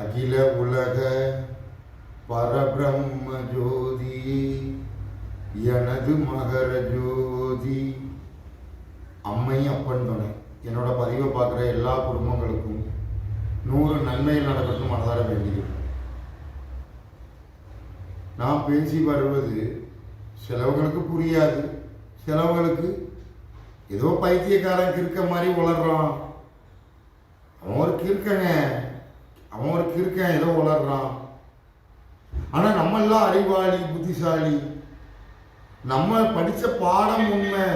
அகில உலக பரபிரம்ம ஜோதி எனது மகர ஜோதி. அம்மை அப்பன் துணை. என்னோட பதிவை பார்க்குற எல்லா குடும்பங்களுக்கும் நூறு நன்மைகள் நடக்கட்டும் மனதார வேண்டியது நான் பேசி வருவது சிலவங்களுக்கு புரியாது. சிலவங்களுக்கு ஏதோ பைத்தியக்காரன் கிறுக்க மாதிரி உளர்றான். அவன் ஒரு கிறுக்கங்க அவன் ஒரு கிறுக்கன் ஏதோ வளர்றான் ஆனால் நம்ம எல்லாம் அறிவாளி புத்திசாலி. நம்ம படித்த பாடம் உண்மை.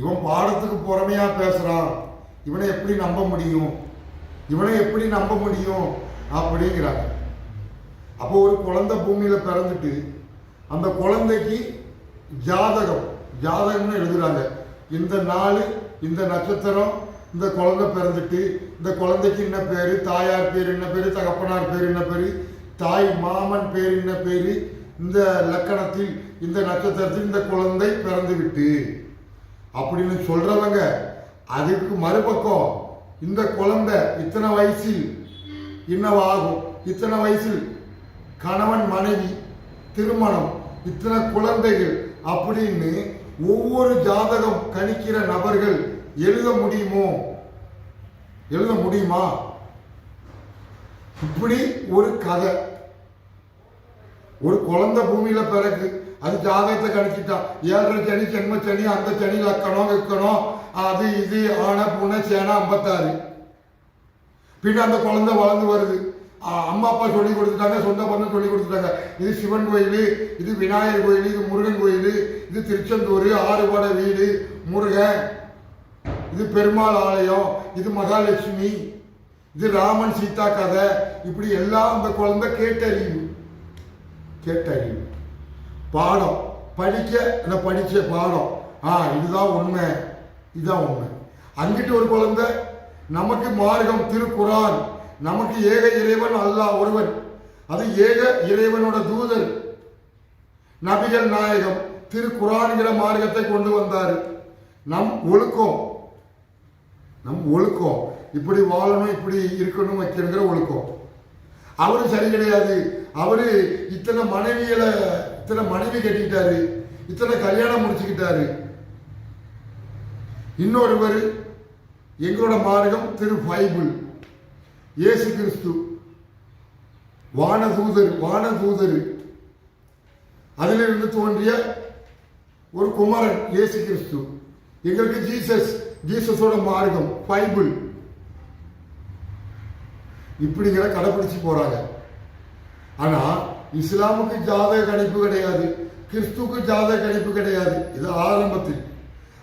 இவன் பாடத்துக்கு புறமையா பேசுகிறான் இவனை எப்படி நம்ப முடியும்? இவனை எப்படி நம்ப முடியும்? அப்படிங்கிறாங்க. அப்போ ஒரு குழந்தை பூமியில் பிறந்துட்டு அந்த குழந்தைக்கு ஜாதகம் ஜாதகம்னு எழுதுறாங்க. இந்த நாள் இந்த நட்சத்திரம் இந்த குழந்தை பிறந்துட்டு இந்த குழந்தைக்கு என்ன பேர்? தாயார் பேர் என்ன பேர்? தகப்பனார் பேர் என்ன பேர்? தாய் மாமன் பேர் என்ன பேர்? இந்த லக்கணத்தில் இந்த நட்சத்திரத்தில் இந்த குழந்தை பிறந்து விட்டு அப்படின்னு சொல்றவங்க அதுக்கு மறுபக்கம் இந்த குழந்தை இத்தனை வயசில் என்னவாகும் இத்தனை வயசில் கணவன் மனைவி திருமணம் இத்தனை குழந்தைகள் அப்படின்னு ஒவ்வொரு ஜாதகம் கணிக்கிற நபர்கள் எழுத முடியுமோ? எழுத முடியுமா? இப்படி ஒரு கதை. ஒரு குழந்தை பூமியில பிறகு அது ஜாதகத்தை கணிச்சுட்டான் ஏழரை சனி ஜென்ம சனி அந்த சனி லக்கணம் வைக்கணும் அது இது ஆன பூனை சேனா ஐம்பத்தாறு. பின்ன அந்த குழந்தை வளர்ந்து வருது. அம்மா அப்பா சொல்லி கொடுத்துட்டாங்க சொந்த பந்தம் சொல்லி கொடுத்துட்டாங்க. இது சிவன் கோயில் இது விநாயகர் கோயில் இது முருகன் கோயில் இது திருச்செந்தூர் ஆறுபாட வீடு முருகன். இது பெருமாள் ஆலயம் இது மகாலட்சுமி இது ராமன் சீதா கதை. இப்படி எல்லாம் அந்த குழந்தை கேட்டறிவு கேட்டறிவு பாடம். படிக்க அந்த படித்த பாடம். ஆ இதுதான் உண்மை. இதுதான் உண்மை. அங்கிட்டு ஒரு குழந்தை நமக்கு மார்க்கம் திருக்குரான் நமக்கு ஏக இறைவன் அல்லாஹ் ஒருவன். அது ஏக இறைவனோட தூதர். நபிகள் நாயகம் திருக்குறான்கிற மார்க்கத்தை கொண்டு வந்தார். நம் ஒழுக்கம். நம் ஒழுக்கம். இப்படி வாழணும் இப்படி இருக்கணும் வைக்கணுங்கிற ஒழுக்கம். அவரும் சரி கிடையாது. அவரு இத்தனை மனைவிகளை இத்தனை மனைவி கட்டிக்கிட்டாரு. இத்தனை கல்யாணம் முடிச்சுக்கிட்டாரு. இன்னொருவர் எங்களோட மார்க்கம் திரு பைபிள். இயேசு கிறிஸ்து. வானதூதர் வானதூதர். அதிலிருந்து தோன்றிய ஒரு குமாரன் இயேசு கிறிஸ்து. எங்களுக்கு ஜீசஸ். ஜீசஸோட மார்க்கம் பைபிள். இப்படிங்கிற கடைபிடிச்சு போறாங்க. ஆனா இஸ்லாமுக்கு ஜாதக கணிப்பு கிடையாது கிறிஸ்துவுக்கு ஜாதக கணிப்பு கிடையாது. இது ஆரம்பத்தில்.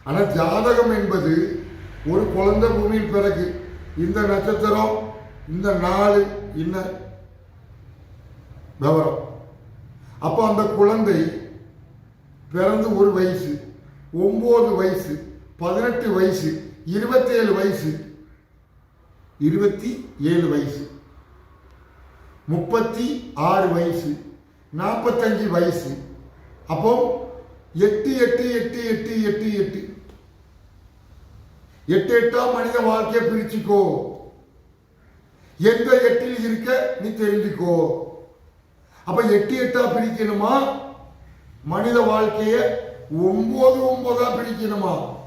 ஆனா ஜாதகம் என்பது ஒரு குழந்தை பூமியில் பிறகு இந்த நட்சத்திரம் இந்த நாள் இன்ன விவரம். அப்போ அந்த குழந்தை பிறந்து ஒரு வயசு ஒன்பது வயசு பதினெட்டு வயசு இருபத்தேழு வயசு இருபத்தி ஏழு வயசு முப்பத்தி ஆறு வயசு நாற்பத்தஞ்சு வயசு. அப்போ எட்டு எட்டு எட்டு எட்டு எட்டு எட்டு. எட்டு எட்டா மனித வாழ்க்கையை பிரிச்சுக்கோ. எந்த எட்டில் இருக்க நீ தெரிஞ்சுக்கோ. அப்ப எட்டு எட்டா பிரிக்கணுமா? மனித வாழ்க்கைய ஒன்பது ஒன்பதா பிரிக்கணுமா?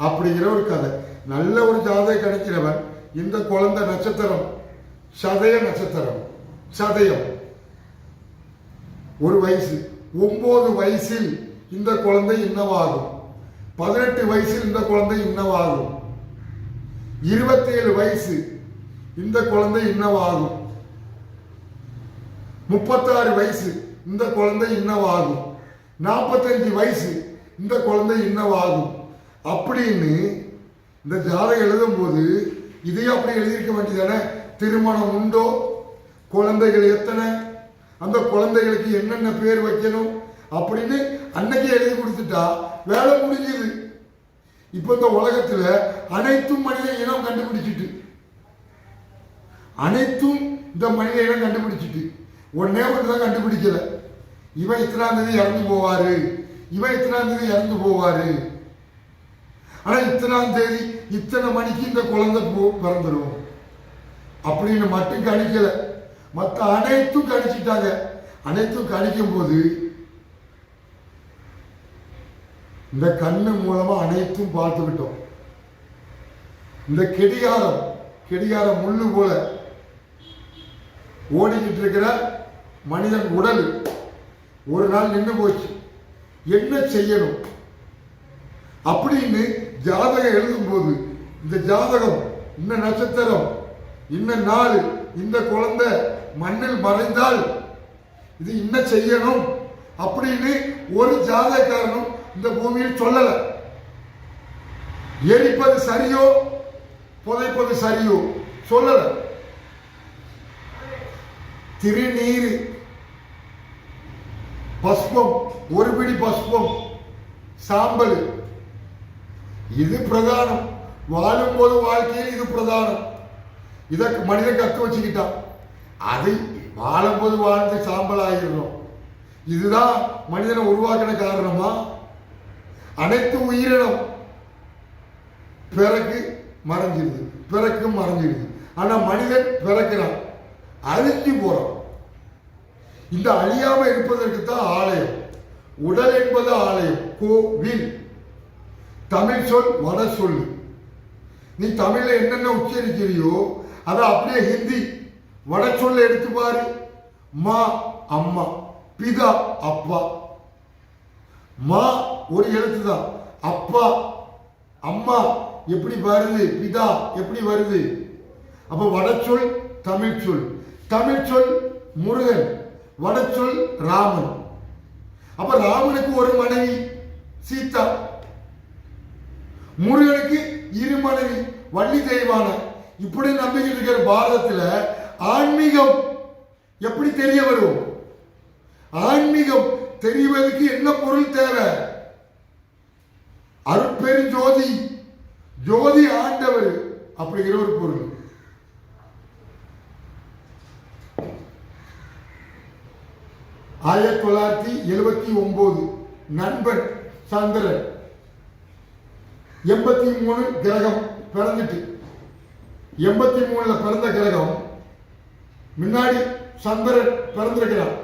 அப்படிங்கிற ஒரு கதை. நல்ல ஒரு ஜாதக கிடைக்கிறவன் இந்த குழந்தை நட்சத்திரம் சதய நட்சத்திரம் சதயம். ஒரு வயசு. ஒன்பது வயசில் இந்த குழந்தை இன்னவாகும். பதினெட்டு வயசில் இந்த குழந்தை இன்னவாகும். இருபத்தேழு வயசு இந்த குழந்தை இன்னவாகும். முப்பத்தாறு வயசு இந்த குழந்தை இன்னவாகும். நாற்பத்தஞ்சு வயசு இந்த குழந்தை இன்னவாகும். அப்படின்னு இந்த ஜாதகம் எழுதும்போது இதையும் அப்படி எழுதியிருக்க வேண்டியதானே? திருமணம் உண்டோ? குழந்தைகள் எத்தனை? அந்த குழந்தைகளுக்கு என்னென்ன பேர் வைக்கணும்? அப்படின்னு அன்னைக்கே எழுதி கொடுத்துட்டா வேலை முடிஞ்சது. இப்போ இந்த உலகத்தில் அனைத்தும் மனித இனம் கண்டுபிடிச்சிட்டு. அனைத்தும் இந்த மனித இனம் கண்டுபிடிச்சிட்டு. ஒன்னே ஒன்று தான் கண்டுபிடிக்கல. இவன் இத்தனாம் தேதி இறந்து போவாரு. இவன் இத்தனாம் தேதி இறந்து போவாரு. ஆனா இத்தனாம் தேதி இத்தனை மணிக்கு இந்த குழந்தை போ- பிறந்துடும் அப்படின்னு மட்டும் கணிக்கல. மற்ற அனைத்தும் கணிச்சிட்டாங்க. அனைத்தும் கணிக்கும் போது இந்த கண்ணு மூலமா அனைத்தும் பார்த்து விட்டோம். இந்த கெடிகாரம் கெடிகாரம் முள்ளு போல ஓடிக்கிட்டு இருக்கிற மனிதன் உடல் ஒரு நாள் நின்று போச்சு. என்ன செய்யணும்? அப்படின்னு ஜாதகம் எழுதும்போது இந்த ஜாதகம் இந்த நட்சத்திரம் இந்த நாள் இந்த குழந்தை மண்ணில் மறைந்தால் இது என்ன செய்யணும் அப்படின்னு ஒரு ஜாதகக்காரனும் இந்த பூமியில் சொல்லல. எரிப்பது சரியோ புதைப்பது சரியோ? சொல்லல. திருநீர் பஸ்பம் ஒரு பிடி பஸ்பம் சாம்பல். இது பிரதானம். வாழும்போது வாழ்க்கையில் இது பிரதானம். இதை மனிதன் கற்று வச்சுக்கிட்டான் அதை வாழும்போது வாழ்ந்து சாம்பல் ஆகிடுறோம் இதுதான் மனிதனை உருவாக்கின காரணமா? அனைத்து உயிரினம் பிறகு மறைஞ்சிருது பிறக்கும் மறைஞ்சிருது ஆனால் மனிதன் பிறக்கிறான். அழிஞ்சு போறான். இந்த அழியாமல் இருப்பதற்கு தான் ஆலயம். உடல் என்பது ஆலயம். கோவில். தமிழ் சொல் வட சொல். நீ தமிழில் என்னென்ன உச்சரிக்கிறியோ அதை அப்படியே ஹிந்தி வட சொல்ல எடுத்து பாரு. மா அம்மா பிதா அப்பா. மா ஒரு எழுத்து தான். அப்பா அம்மா எப்படி வருது? பிதா எப்படி வருது? அப்ப வடச்சொல் தமிழ் சொல். தமிழ் சொல் முருகன். வடச்சொல் ராமன். அப்ப ராமனுக்கு ஒரு மனைவி சீதா. முருகனுக்கு இருமனைவி வள்ளி தெய்வான. இப்படி நம்பிக்கிட்டு இருக்கிற பாரதத்தில் ஆன்மீகம் எப்படி தெரிய வரும்? ஆன்மீகம் தெரிவதற்கு என்ன பொருள் தேவை? அருட்பெரு ஜோதி ஜோதி ஆண்டவர் அப்படிங்கிற ஒரு பொருள். ஆயிரத்தி தொள்ளாயிரத்தி எழுபத்தி ஒன்பது நண்பன் சந்திரன். எண்பத்தி மூணு கிரகம் பிறந்துட்டு. எண்பத்தி மூணுல பிறந்த கிரகம் முன்னாடி சந்திரன் பிறந்திருக்கிறார்.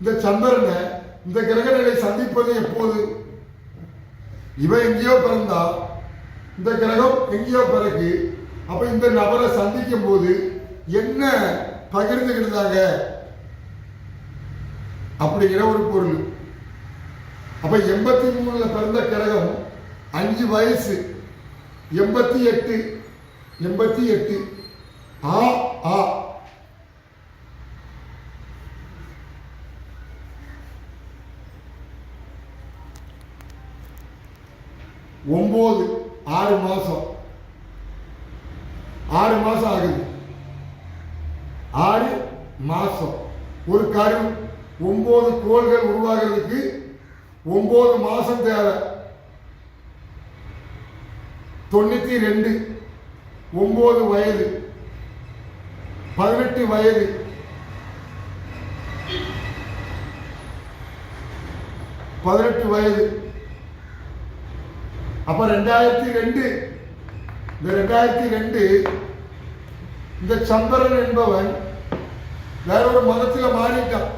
இந்த சந்திரனை இந்த கிரக நிலை சந்திப்பது எப்போது? இவன் எங்கேயோ பிறந்தா. இந்த கிரகம் எங்கேயோ பிறகு அப்ப இந்த நபரை சந்திக்கும் போது என்ன பகிர்ந்துக்கிட்டாங்க அப்படிங்கிற ஒரு பொருள். அப்ப எண்பத்தி மூணுல பிறந்த கிரகம் அஞ்சு வயசு. எண்பத்தி எட்டு. எண்பத்தி எட்டு. ஆ ஆ. ஒம்பது ஆறு மாதம் ஆறு மாதம் ஆகுது. ஆறு மாதம் ஒரு கரு ஒம்பது கோள்கள் உருவாகிறதுக்கு ஒம்பது மாதம் தேவை. தொண்ணூத்தி ரெண்டு ஒம்பது வயது பதினெட்டு வயது. பதினெட்டு வயது. அப்ப ரெண்டாயிரத்தி ரெண்டு இந்த ரெண்டாயிரத்தி ரெண்டு இந்த சந்திரன் என்பவன் வேற ஒரு மதத்தில் மாறிட்டான்.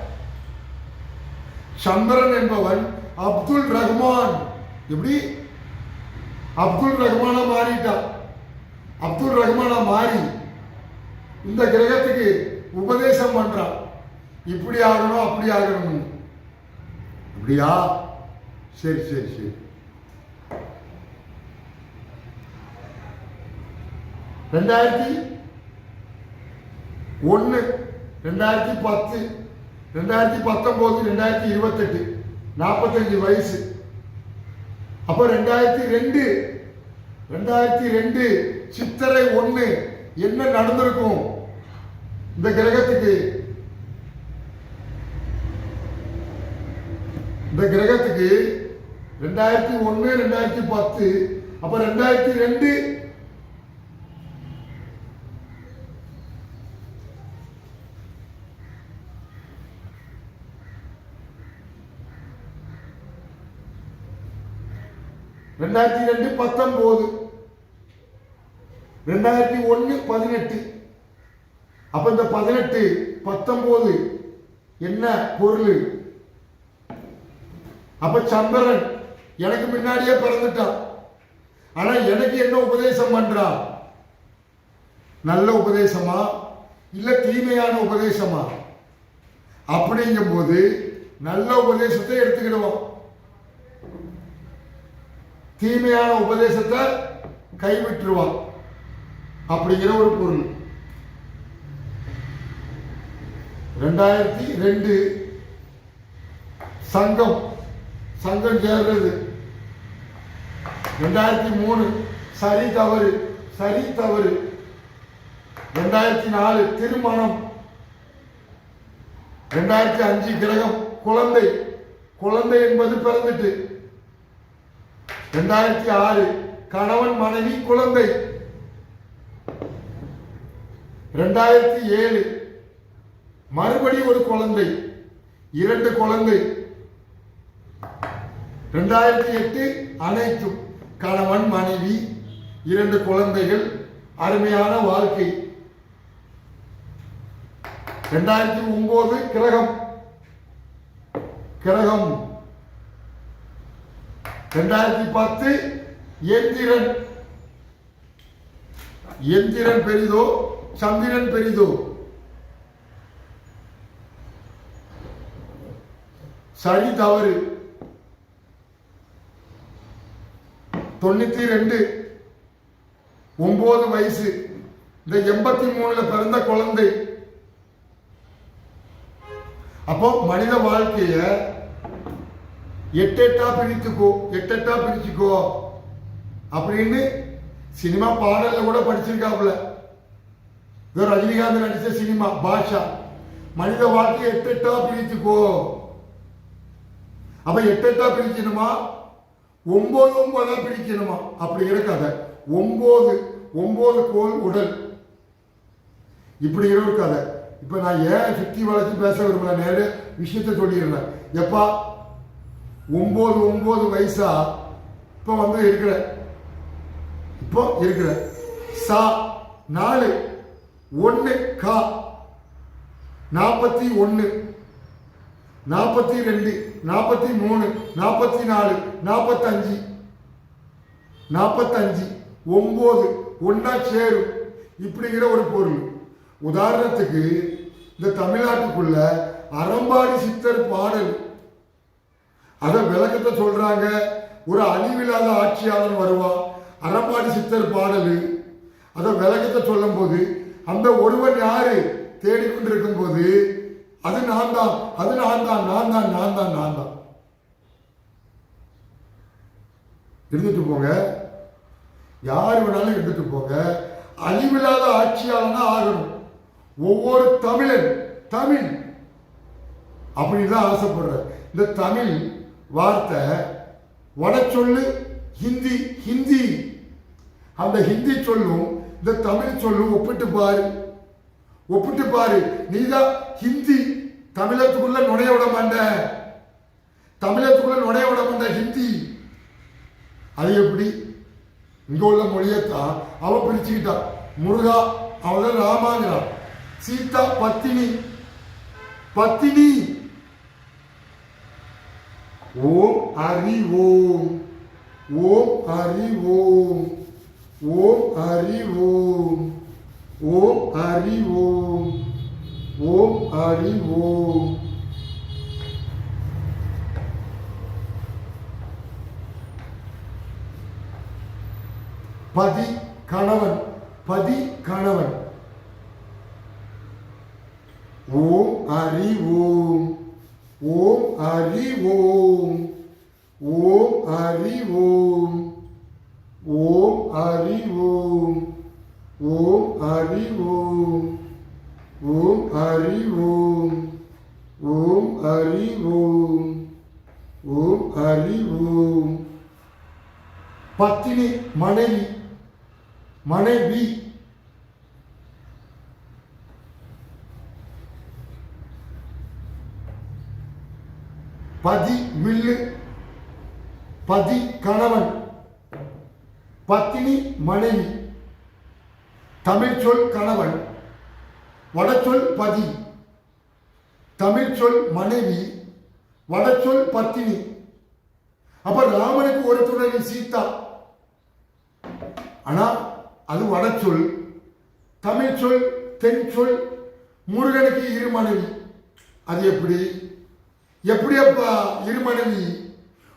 சந்திரன் என்பவன் அப்துல் ரஹ்மான். எப்படி? அப்துல் ரஹ்மானா மாறிட்டான் அப்துல் ரஹ்மானா மாறி இந்த கிரகத்துக்கு உபதேசம் பண்றான் இப்படி ஆகணும் அப்படி ஆகணும் அப்படியா? சரி சரி சரி. ரெண்டாயிரத்தி ஒன்று ரெண்டாயிரத்தி பத்து ரெண்டாயிரத்தி பத்தொம்போது ரெண்டாயிரத்தி இருபத்தெட்டு நாற்பத்தஞ்சு வயசு. அப்போ ரெண்டாயிரத்தி ரெண்டு ரெண்டாயிரத்தி ரெண்டு சித்திரை ஒன்று என்ன நடந்திருக்கும்? இந்த கிரகத்துக்கு. இந்த கிரகத்துக்கு ரெண்டாயிரத்தி ஒன்று ரெண்டாயிரத்தி பத்து அப்ப ரெண்டாயிரத்தி ரெண்டு ரெண்டாயிரத்தி ரெண்டு பத்தொன்பது. ரெண்டாயிரத்தி ஒன்று பதினெட்டு. அப்ப இந்த பதினெட்டு பத்தொன்பது என்ன பொருள்? அப்ப சந்திரன் எனக்கு முன்னாடியே பிறந்துட்டான். ஆனா எனக்கு என்ன உபதேசம் பண்றான் நல்ல உபதேசமா? இல்ல தீமையான உபதேசமா? அப்படிங்கும்போது நல்ல உபதேசத்தை எடுத்துக்கிடுவோம். தீமையான உபதேசத்தை கைவிட்டுருவான் அப்படிங்கிற ஒரு பொருள். ரெண்டாயிரத்தி ரெண்டு சங்கம். சங்கம் சேர்றது ரெண்டாயிரத்தி மூணு சரி தவறு சரி தவறு. ரெண்டாயிரத்தி நாலு திருமணம். ரெண்டாயிரத்தி அஞ்சு கிரகம் குழந்தை. குழந்தை என்பது பிறந்துட்டு ரெண்டாயிரத்தி ஆறு கணவன் மனைவி குழந்தை. ரெண்டாயிரத்தி ஏழு மறுபடி ஒரு குழந்தை இரண்டு குழந்தை. ரெண்டாயிரத்தி எட்டு அனைத்தும் கணவன் மனைவி இரண்டு குழந்தைகள் அருமையான வாழ்க்கை. ரெண்டாயிரத்தி ஒன்பது கிரகம். கிரகம் ரெண்டாயிரத்தி பத்து எந்திரன். எந்திரன் பெரிதோ சந்திரன் பெரிதோ. சரி தவறு. தொண்ணூத்தி ரெண்டு. ஒன்பது வயசு. இந்த எண்பத்தி மூணுல பிறந்த குழந்தை. அப்போ மனித வாழ்க்கைய எட்டெட்டா பிரித்துக்கோ எட்டெட்டா பிரிச்சுக்கோ அப்படின்னு சினிமா பாடல்ல கூட படிச்சிருக்காப்புல. இதோ ரஜினிகாந்த் நடிச்ச சினிமா பாஷா. மனித வாழ்க்கையை எட்டெட்டா பிரித்துக்கோ அப்ப எட்டெட்டா பிரிக்கணுமா ஒன்பது ஒன்பதா பிரிக்கணுமா? அப்படிங்கிற கதை ஒன்பது ஒன்பது கோல் உடல். இப்படிங்கிற ஒரு கதை இப்ப நான் ஏன் சுத்தி வளர்ச்சி பேச விரும்பல நேரு விஷயத்தை சொல்லிடுறேன். எப்பா ஒம்பது ஒம்பது வயசா இப்ப வந்து இருக்கிற. இப்போ இருக்கிற. சா நாலு ஒன்று கா. நாற்பத்தி ஒன்று நாற்பத்தி ரெண்டு நாற்பத்தி மூணு நாற்பத்தி நாலு நாற்பத்தஞ்சு நாற்பத்தஞ்சு ஒம்பது ஒன்றா சேரும். இப்படிங்கிற ஒரு பொருள். உதாரணத்துக்கு இந்த தமிழ்நாட்டுக்குள்ள அறம்பாடி சித்தர் பாடல் அதை விளக்கத்தை சொல்றாங்க. ஒரு அழிவில்லாத ஆட்சியாளன் வருவான். அறப்பாடி சித்தர் பாடல். அதை விளக்கத்தை சொல்லும் போது அந்த ஒருவன் யாரு? தேடிக்கொண்டிருக்கும் போது அது நான் தான். அது நான் தான். நான் தான் நான் தான் நான் தான். இருந்துட்டு போங்க. யார் வேணாலும் இருந்துட்டு போங்க. அழிவில்லாத ஆட்சியாளனா ஆகணும். ஒவ்வொரு தமிழன் தமிழ் அப்படின்னு தான் ஆசைப்படுற இந்த தமிழ் வார்த்தை வடச்சொல்லு ஹிந்தி ஹிந்தி. அந்த ஹிந்தி சொல்லும் இந்த தமிழ் சொல்லும் ஒப்பிட்டு பாரு. ஒப்பிட்டு பாரு. நீதான் ஹிந்தி தமிழத்துக்குள்ள நுழைய விட மாட்ட. தமிழத்துக்குள்ள நுழைய விட மாட்டேன் ஹிந்தி. அது எப்படி? இங்க உள்ள மொழியத்தான் அவ பிரிச்சுக்கிட்டான். முருகா அவன் ராமாங்கிறான். சீதா பத்தினி. பத்தினி. ஓம் அறிவோம் ஓம். அறிவோம் ஓம். அறிவோம் ஓம். அறிவோம் ஓம். அறிவோம் பதி கணவன் பதி கணவன். ஓம் அறிவோம் ஓம் அறிவோம் ஓம். அறிவோம் ஓம். அறிவோம் ஓம். அறிவோம் ஓம். அறிவோம் ஓம். அறிவோம் ஓம். அறிவோம் பத்தினி மனைவி மனைவி பதி வில்லு பதி கணவன் பத்தினி மனைவி தமிழ் சொல் கணவன் வடச்சொல் பதி தமிழ் சொல் மனைவி வடச்சொல் பத்தினி. அப்ப ராமனுக்கு ஒரு துணைவி சீதா. ஆனா அது வடச்சொல் தமிழ் சொல் தென் சொல் முருகனுக்கு இரு மனைவி. அது எப்படி? எப்படி அப்பா இருமனைவி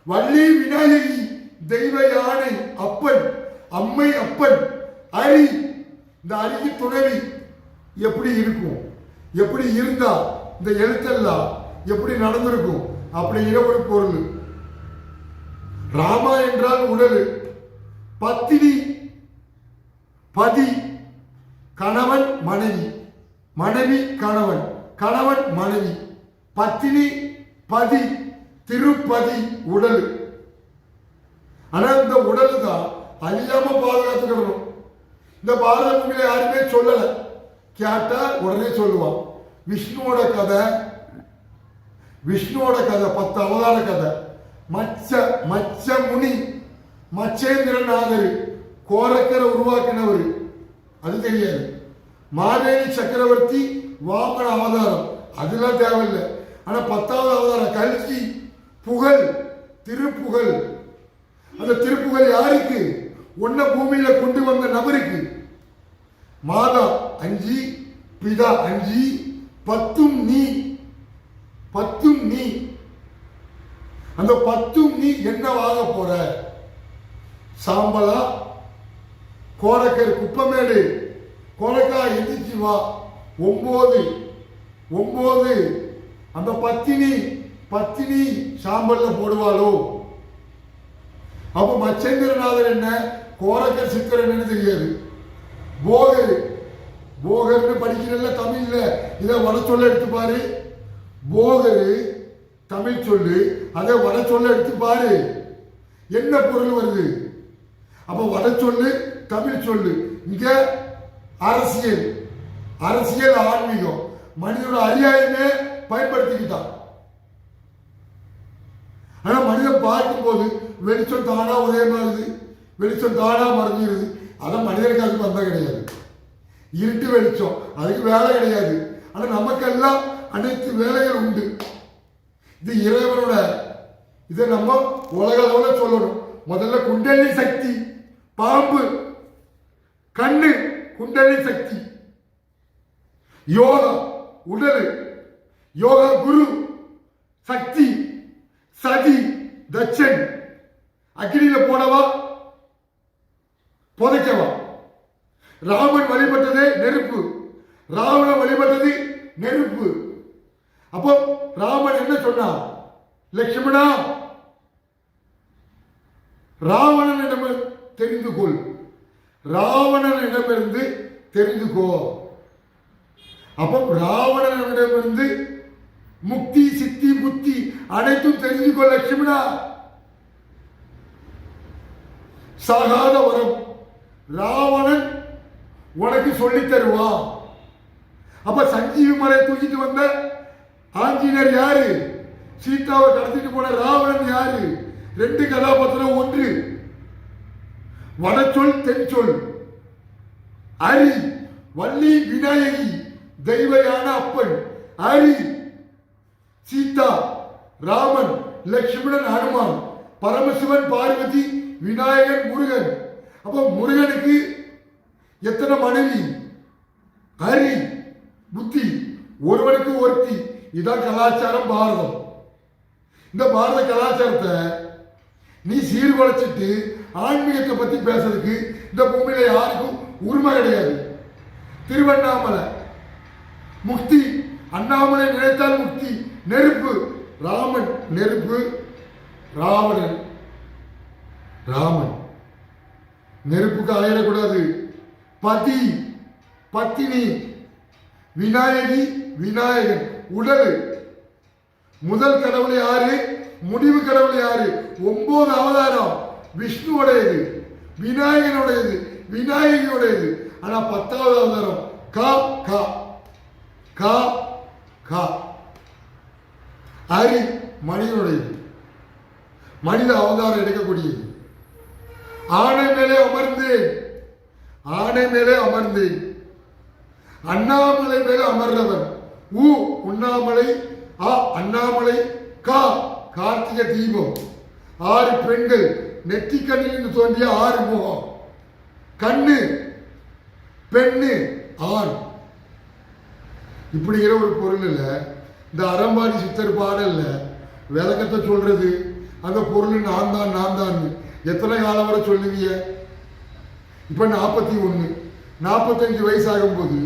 வள்ளி விநாயகி தெய்வ யானை அப்பன் அம்மை அப்பன் அரி இந்த அரிக்கு துணைவி எப்படி இருக்கும்? எப்படி இருந்தா இந்த எழுத்தெல்லாம் எப்படி நடந்திருக்கும்? அப்படிங்கிற ஒரு பொருள். ராமா என்றால் உடல். பத்தினி பதி. கணவன் மனைவி. மனைவி கணவன். கணவன் மனைவி. பத்தினி பதி திருப்பதி உடல். ஆனா இந்த உடல் தான் அழியாம பாதுகாத்துக்கணும் இந்த பாரத பூமியில யாருமே சொல்லல. கேட்டா உடனே சொல்லுவான். விஷ்ணுவோட கதை விஷ்ணுவோட கதை பத்து அவதார கதை. மச்ச மச்ச முனி மச்சேந்திரநாதர் கோரக்கரை உருவாக்கினவர். அது தெரியாது. மாதேவி சக்கரவர்த்தி வாமன அவதாரம். அதெல்லாம் தேவையில்லை. ஆனால் பத்தாவது அவதாரம் கல்வி புகழ் திருப்புகழ். அந்த திருப்புகழ் யாருக்கு? ஒன்ன பூமியில கொண்டு வந்த நபருக்கு. மாதா அஞ்சு பிதா அஞ்சு பத்தும் நீ பத்தும் நீ. அந்த பத்தும் நீ என்னவாக போற? சாம்பலா? கோரக்கர் குப்பமேடு. கோரக்கா எந்திரிச்சு வா. ஒன்பது ஒன்பது அந்த பத்தினி பத்தினி சாம்பல்ல போடுவாளோ? அப்ப மச்சேந்திரநாதர் என்ன? கோரக்கர் சித்தர் என்னன்னு தெரியாது. போகர் போகர்னு படிக்கிறல்ல தமிழ்ல. இதை வட சொல்ல எடுத்து பாரு போகர் தமிழ் சொல்லு. அதை வட சொல்ல எடுத்து பாரு என்ன பொருள் வருது? அப்ப வட சொல்லு தமிழ் சொல்லு. இங்க அரசியல். அரசியல் ஆன்மீகம். மனிதனோட அரியாயமே பயன்படுத்திக்கிட்டான். ஆனா மனிதன் பார்க்கும்போது வெளிச்சம் தானா உதயமாகுது வெளிச்சம் தானா மறைஞ்சிருது. அதான் மனிதனுக்கு அதுக்கு வந்தா கிடையாது. இருட்டு வெளிச்சம் அதுக்கு வேலை கிடையாது. ஆனா நமக்கெல்லாம் அனைத்து வேலைகள் உண்டு. இது இறைவனோட இதை நம்ம உலக அளவில் சொல்லணும். முதல்ல குண்டலி சக்தி பாம்பு கண்ணு குண்டலி சக்தி யோகா உடல் யோகா குரு சக்தி சதி தட்சன் அக்னியில போனவா? புதைக்கவா? ராமன் வழிபட்டதே நெருப்பு. ராவணன் வழிபட்டது நெருப்பு. அப்போ ராமன் என்ன சொன்னான் லட்சுமணா ராவணனிடம் தெரிந்து கொள் ராவணனிடமிருந்து தெரிந்து கோ அப்போ ராவணனிடமிருந்து முக்தி சித்தி புத்தி அனைத்தும் தெரிஞ்சுக்கோ லட்சுமிடா லட்சுமணா சாகாத வரம். ராவணன் உனக்கு சொல்லி தருவான் அப்ப சஞ்சீவி மலை தூக்கிட்டு வந்த ஆஞ்சநேயர் யாரு? சீதாவை கடத்திட்டு போன ராவணன் யாரு? ரெண்டு கதாபாத்திரம் ஒன்று. வடச்சொல் தென்சொல். அரி வள்ளி விநாயகி தெய்வயான அப்பன். அரி சீதா ராமன் லட்சுமணன் ஹனுமான் பரமசிவன் பார்வதி விநாயகன் முருகன். அப்போ முருகனுக்கு எத்தனை மனைவி? ஹரி புத்தி ஒருவனுக்கு ஒருத்தி. இதான் கலாச்சாரம் பாரதம். இந்த பாரத கலாச்சாரத்தை நீ சீர்குலைச்சிட்டு ஆன்மீகத்தை பற்றி பேசுறதுக்கு இந்த பூமியில் யாருக்கும் உரிமை கிடையாது. திருவண்ணாமலை. முக்தி அண்ணாமலை நினைத்தால் முக்தி. நெருப்பு. ராமன் நெருப்பு. ராவணன். ராமன். நெருப்புக்கு அலையிடக்கூடாது. பதி. பத்தினி. விநாயகி விநாயகன். உடல். முதல் கடவுள் யாரு? முடிவு கடவுள் யாரு? ஒன்பது அவதாரம். விஷ்ணுவுடையது. விநாயகனுடையது. விநாயகியுடையது. ஆனா பத்தாவது அவதாரம். கா கா. கா கா. அரி மனிதனுடையது. மனித அவதாரம் எடுக்கக்கூடியது. ஆணை மேலே அமர்ந்து ஆணை மேலே அமர்ந்தேன் அண்ணாமலை மேலே அமர்ந்தவன் உ உண்ணாமலை ஆ அண்ணாமலை கா கார்த்திகை தீபம். ஆறு பெண்கள் நெற்றிக்கண்ணிலிருந்து தோன்றிய ஆறு முகம். கண்ணு பெண்ணு ஆண். இப்படிங்கிற ஒரு பொருள் இல்லை இந்த அறம்பாடி சித்தர் பாடல்ல விளக்கத்தை சொல்றது அந்த பொருள் நான் தான் நான் தான் எத்தனை காலம் வரை சொல்லுவீங்க இப்போ நாற்பத்தி ஒன்று நாற்பத்தஞ்சு வயசாகும்போது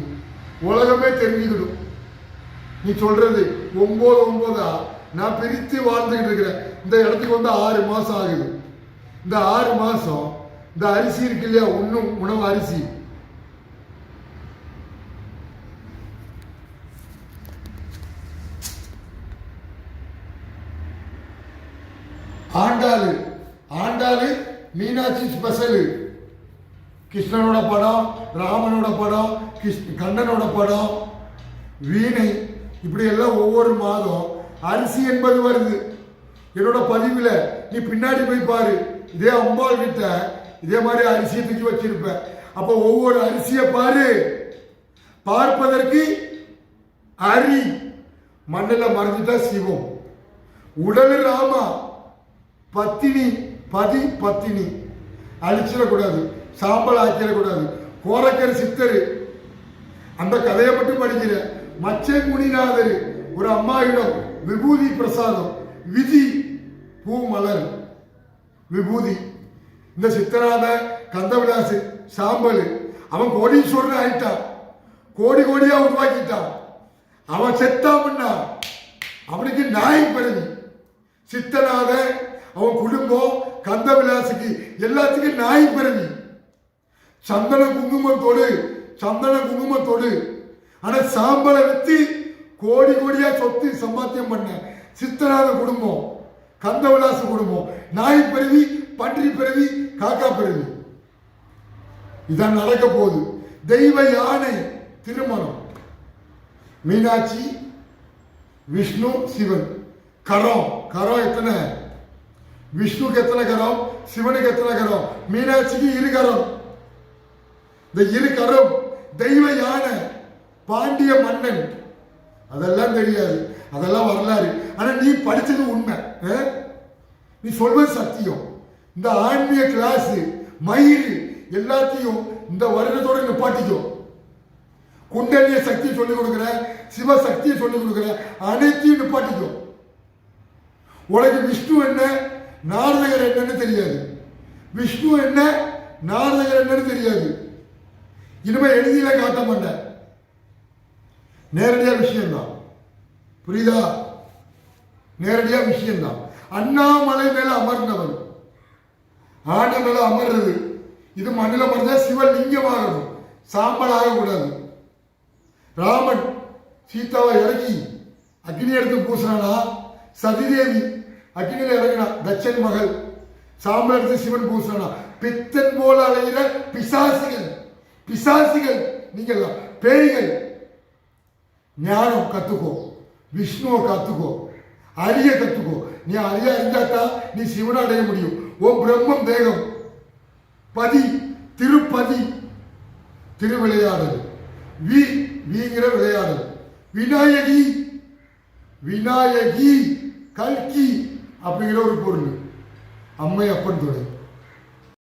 உலகமே தெரிஞ்சுக்கிடும். நீ சொல்றது ஒம்பது ஒம்பதா? நான் பிரித்து வாழ்ந்துகிட்டு இருக்கிறேன். இந்த இடத்துக்கு வந்து ஆறு மாதம் ஆகுது. இந்த ஆறு மாதம் இந்த அரிசி இருக்கு இல்லையா? ஒன்றும் உணவு அரிசி. ஆண்டாளு. ஆண்டாளு மீனாட்சி ஸ்பெஷலு. கிருஷ்ணனோட படம் ராமனோட படம் கிருஷ்ண கண்ணனோட படம் வீணை. இப்படி எல்லாம் ஒவ்வொரு மாதம் அரிசி என்பது வருது. என்னோட பதிவில் நீ பின்னாடி போய் பாரு. இதே அம்பாள் கிட்ட இதே மாதிரி அரிசியை தூக்கி வச்சிருப்பேன் அப்போ ஒவ்வொரு அரிசியை பாரு. பார்ப்பதற்கு அரி. மண்ணில் மறைஞ்சிட்டா சிவம். உடல் ராமா. பத்தினி பதி பத்தினி. அழிச்சிடக்கூடாது சாம்பல் ஆக்கிடக்கூடாது. கோரக்கர் சித்தர். அந்த கதையை மட்டும் படிக்கிற மச்சை முனிநாதர் ஒரு அம்மாயிடம் விபூதி பிரசாதம் விதி பூமலர். விபூதி. இந்த சித்தராத கந்தவிலாசு சாம்பல் அவன் கோடீஸ்வரன் ஆயிட்டான் கோடி கோடியா உருவாக்கிட்டான். அவன் செத்தாமன்னா அவனுக்கு நாய் பிறகு சித்தராத அவன் குடும்பம் கந்தவிலாசுக்கு எல்லாத்துக்கும் நாய் பிறவி சந்தன குங்குமத்தோடு சந்தன குங்குமத்தோடு ஆனா சாம்பலை வித்து கோடி கோடியா சொத்து சம்பாத்தியம் பண்ண சித்தனாத குடும்பம் கந்தவிலாச குடும்பம். நாய் பிறவி பன்றி பிறவி காக்கா பிறவி. இதான் நடக்க போகுது. தெய்வ யானை திருமணம். மீனாட்சி விஷ்ணு சிவன். கரம். கரம் எத்தனை? விஷ்ணுக்கு எத்தனை கரம்? சிவனுக்கு எத்தனை கரம்? மீனாட்சிக்கு இரு கரம். இந்த இரு கரம் தெய்வ யானை பாண்டிய மன்னன். அதெல்லாம் தெரியாது. அதெல்லாம் வரலாறு. ஆனா நீ படிச்சது உண்மை. ஆ? நீ சொல்வது சத்தியம். இந்த ஆன்மீக கிளாஸ் மயிறு எல்லாத்தையும் இந்த வருடத்தோட நிப்பாட்டிக்கோ குண்டலிய சக்தியை சொல்லிக் கொடுக்குற சிவ சக்தியை சொல்லிக் கொடுக்குற அனைத்தையும் நிப்பாட்டிக்கோ உனக்கு விஷ்ணு என்ன? நாரதகர் என்னன்னு தெரியாது. விஷ்ணு என்ன? நாரதகர் என்னன்னு தெரியாது. இனிமே எழுதியில காட்ட மாட்டேன். நேரடியா விஷயம்தான். புரியுதா? நேரடியா விஷயம்தான். அண்ணாமலை மேல அமர்ந்தவன். ஆண்ட மேல அமர்றது. இது மண்ணில் அமர்ந்தா சிவலிங்கமாகணும் சாம்பல் ஆகக்கூடாது. ராமன் சீதாவை இறக்கி அக்னி எடுத்து பூசினானா சதிதேவி அக்னியில் இறங்கினான். தட்சன் மகள். சாம்பல் சிவன் பூசனா பித்தன் போல அலைகிற பிசாசிகள். பிசாசிகள். நீங்கள் பேய்கள். ஞானம் கத்துக்கோ. விஷ்ணுவை கத்துக்கோ. அரிய கத்துக்கோ. நீ அரிய அறிஞ்சாட்டா நீ சிவனை அடைய முடியும். ஓ பிரம்மம் தேகம். பதி. திருப்பதி. திருவிளையாடல். வி. வீங்கிற விளையாடல். விநாயகி. விநாயகி. கல்கி. அப்படிங்கிற ஒரு பொருள். அம்மை அப்பன் துணை